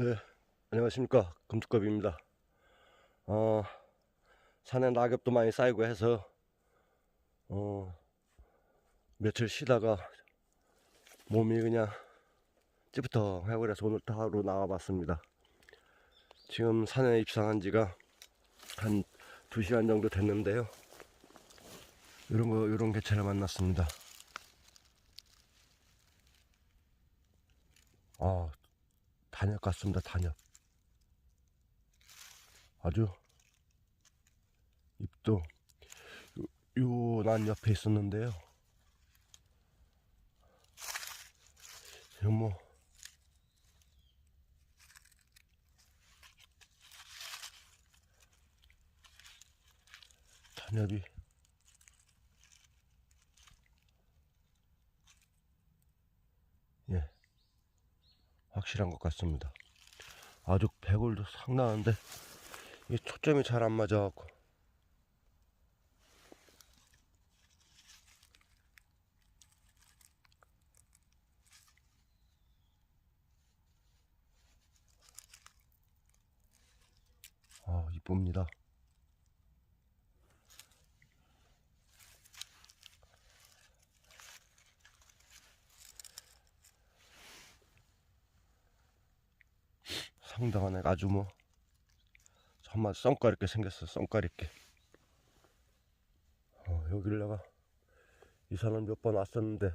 네, 안녕하십니까. 금투급입니다. 어, 산에 낙엽도 많이 쌓이고 해서, 어, 며칠 쉬다가 몸이 그냥 그래서 오늘 또 하루 나와봤습니다. 지금 산에 입상한 지가 한 2시간 정도 됐는데요. 이런 거, 이런 개체를 만났습니다. 아, 단엽 같습니다. 단엽. 아주 잎도 요난 옆에 있었는데요. 지금 뭐 단엽이 확실한 것 같습니다. 아주 배골도 상당한데 이게 초점이 잘 안 맞아갖고 아 이쁩니다. 상당하네 아주 뭐. 정말 썬깔 있게 생겼어 썬깔 있게. 어, 여기를 내가 이사는 몇 번 왔었는데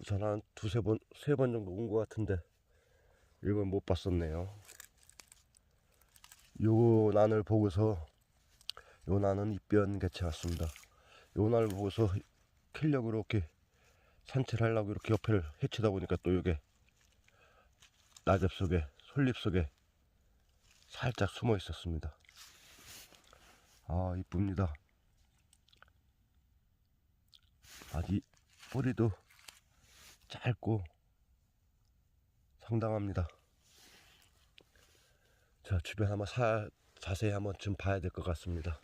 이사는 한 두세 번 세 번 정도 온 것 같은데 이건 못 봤었네요. 요 난을 보고서 요 난은 입변 개체 같습니다. 요 난을 보고서 킬려고 이렇게 산책을 하려고 이렇게 옆에를 헤치다 보니까 또 요게 낙엽 속에 솔잎 속에 살짝 숨어 있었습니다. 아 이쁩니다. 아직 뿌리도 짧고 상당합니다. 자 주변 한번 사, 자세히 한번 좀 봐야 될 것 같습니다.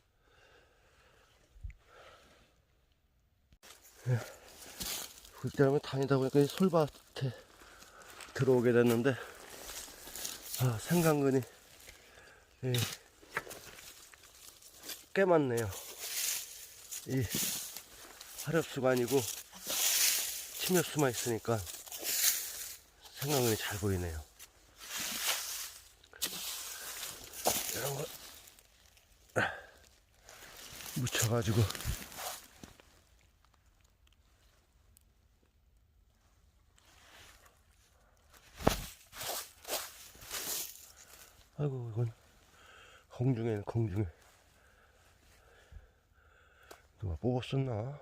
그때 다니다 보니까 이 솔밭에 들어오게 됐는데 아, 생강근이 예, 꽤 많네요. 이 화렵수가 아니고 침엽수만 있으니까 생강근이 잘 보이네요. 이런 거 묻혀가지고 아이고 이건 공중에 공중에 누가 뽑았었나?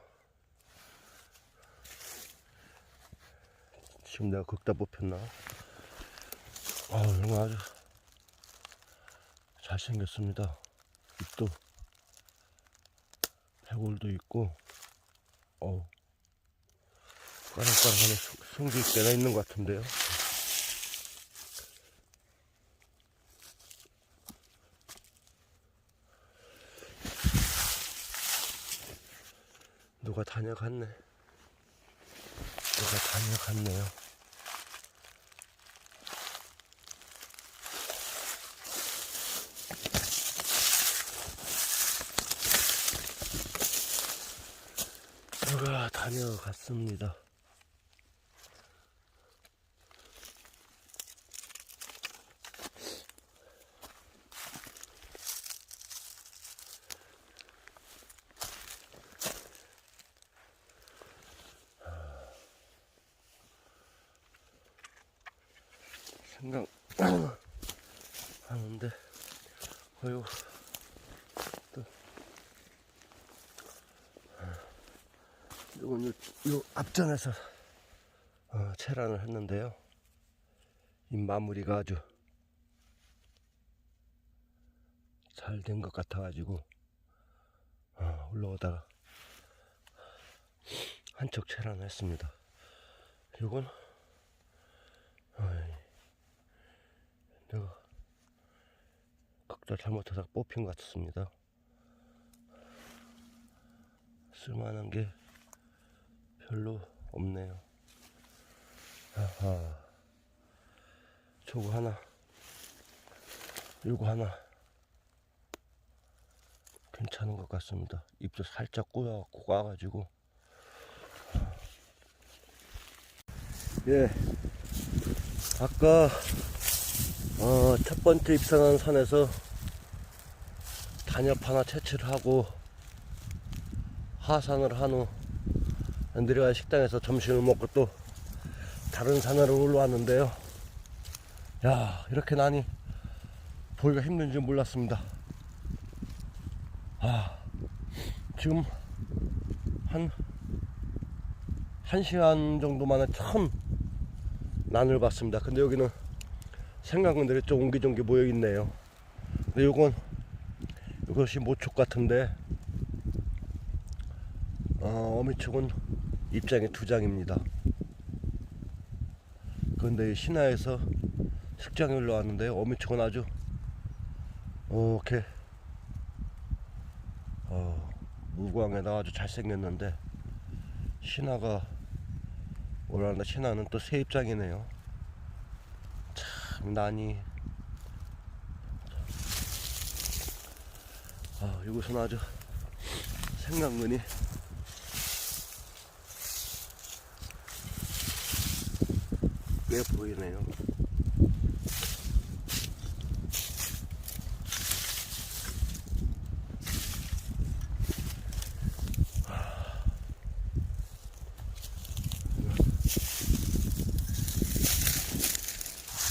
지금 내가 걷다 뽑혔나? 아 이런 거 아주 잘생겼습니다. 잎도 배골도 있고 어우 까락까락하네 숨길 때가 있는 것 같은데요. 누가 다녀갔네. 누가 다녀갔네요. 누가 다녀갔습니다. 생각 하는데 어휴 또. 요건 요, 요 앞전에서 어, 체란을 했는데요. 이 마무리가 아주 잘 된 것 같아 가지고 어, 올라오다가 한쪽 체란을 했습니다. 요건 어이, 내가 각자 잘못해서 뽑힌 것 같습니다. 쓸만한 게 별로 없네요. 아하. 저거 하나 요거 하나 괜찮은 것 같습니다 잎도 살짝 꼬여갖고 까가지고 예 아까 어, 첫 번째 입산한 산에서 단엽 하나 채취를 하고 하산을 한 후 내려간 식당에서 점심을 먹고 또 다른 산으로 올라왔는데요. 야 이렇게 나니 보기가 힘든지 몰랐습니다. 아 지금 한한 시간 정도 만에 처음 난을 봤습니다. 근데 여기는 생강근들이 좀 옹기종기 모여 있네요. 근데 요건 이것이 모촉 같은데 어, 어미촉은 입장이 두 장입니다. 그런데 이 신화에서 식장에 올라왔는데 어미촉은 아주 어, 이렇게 어, 무광에다 아주 잘생겼는데 신화가 올라왔는데 신화는 또새 입장이네요. 참 난이 아, 이곳은 아주 생강근이 꽤 보이네요.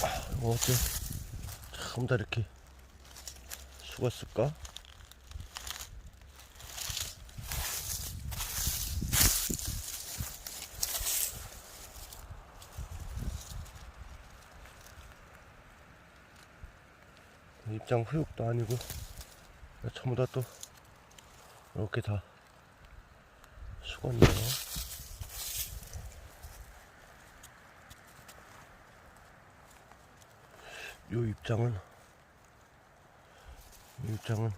아, 어째 참다 이렇게 죽었을까? 입장 후육도 아니고 전부 다 또 이렇게 다 죽었네요. 요 입장은 이 입장은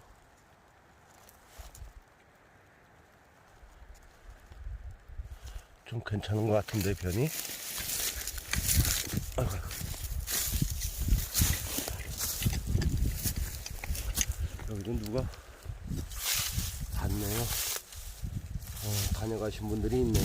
좀 괜찮은 것 같은데 변이 아이고. 누가 봤네요. 어, 다녀가신 분들이 있네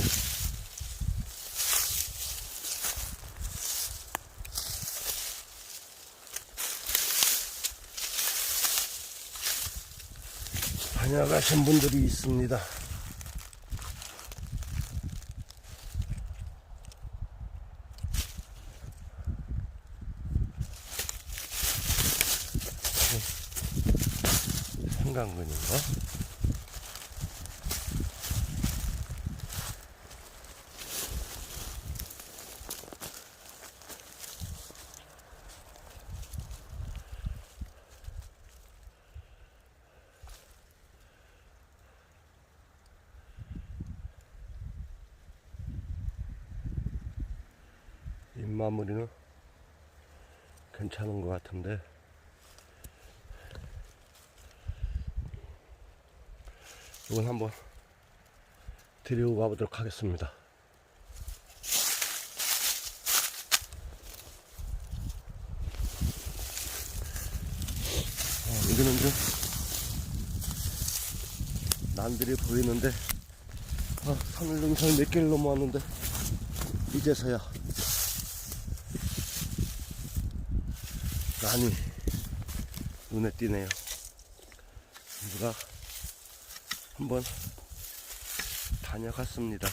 다녀가신 분들이 있습니다 생강근인가? 잎 마무리는 괜찮은 것 같은데 이건 한번 들여고 가보도록 하겠습니다. 어, 여기는 좀 난들이 보이는데 아, 산을 능선 몇 개를 넘어왔는데 이제서야 난이 눈에 띄네요. 누가 한번 다녀갔습니다.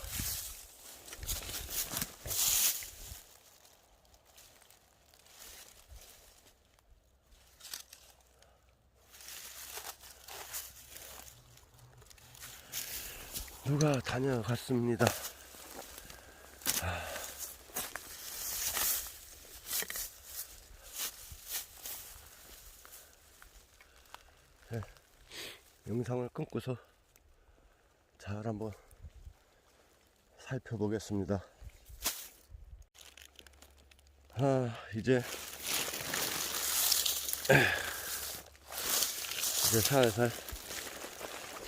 누가 다녀갔습니다. 네, 영상을 끊고서 잘 한번 살펴보겠습니다. 아, 이제 이제 살살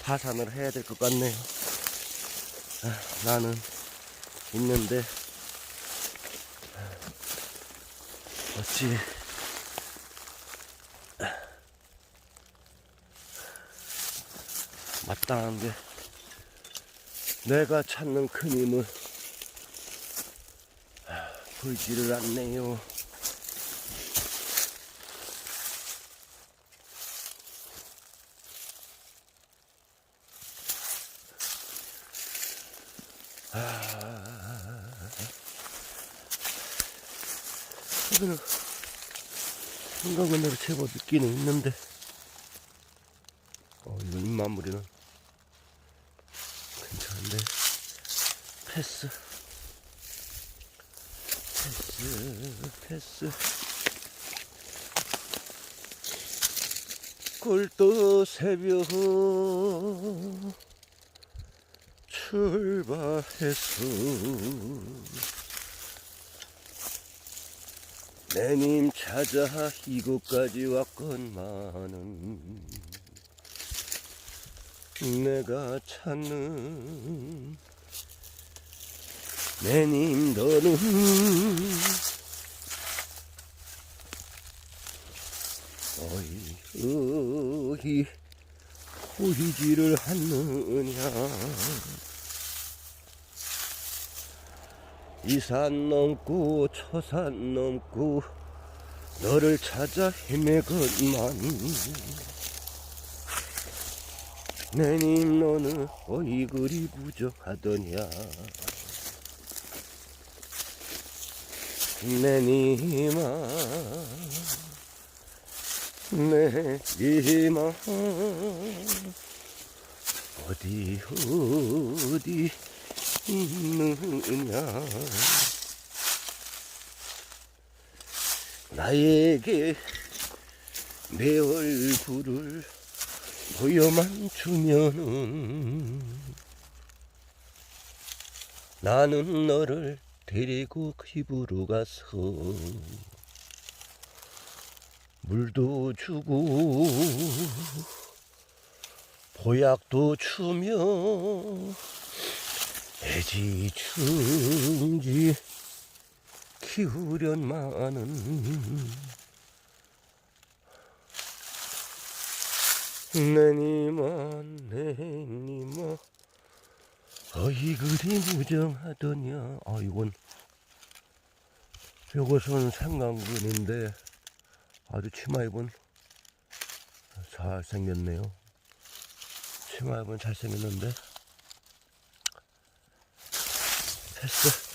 파산을 해야 될 것 같네요. 아, 나는 있는데 어찌 마땅한 게 내가 찾는 큰 힘을 보이지를 않네요. 여기는 한강은내로 제법 느끼는 있는데. 어 이거 잎마무리는 괜찮은데 패스. 패스 패스. 꿀도 새벽 출발했어 내님 찾아 이곳까지 왔건만은 내가 찾는 내님 너는 어이 어이 보이지를 않느냐. 이 산 넘고 저 산 넘고 너를 찾아 헤매건만. 내님 너는 어이 그리 부정하더냐 내님아 내님아 어디 어디 있느냐? 나에게 내 얼굴을 보여만 주면은 나는 너를 데리고 집으로 가서 물도 주고 보약도 주며 애지중지 키우련마는 내님아 내님아 어이 그리 무정하더냐 아 이건 요것은 상강군인데 아주 치마 입은 잘생겼네요. 치마 입은 잘생겼는데. 패스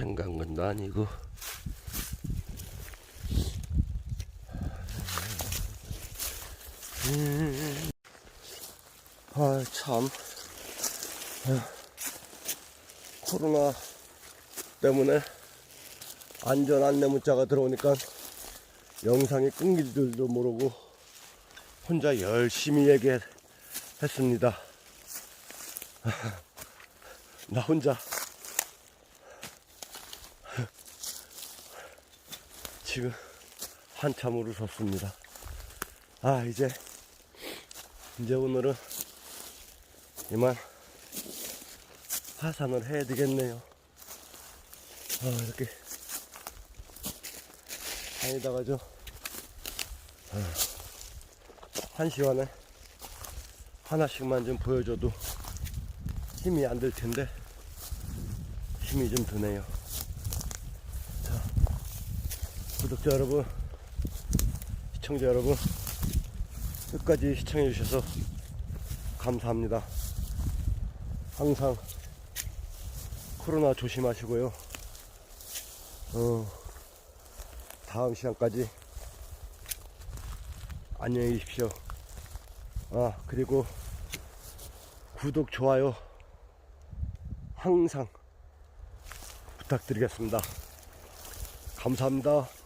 생강근도 아니고. 음. 아, 참. 아, 코로나 때문에 안전 안내 문자가 들어오니까 영상이 끊길 줄도 모르고 혼자 열심히 얘기했습니다. 나 혼자 지금 한참 울었습니다. 아 이제 이제 오늘은 이만 하산을 해야 되겠네요. 아 이렇게 다니다가 저, 아, 한 시간에 하나씩만 좀 보여줘도 힘이 안 들 텐데, 힘이 좀 드네요. 자, 구독자 여러분, 시청자 여러분, 끝까지 시청해 주셔서 감사합니다. 항상 코로나 조심하시고요. 어, 다음 시간까지 안녕히 계십시오. 아, 그리고 구독, 좋아요 항상 부탁드리겠습니다. 감사합니다.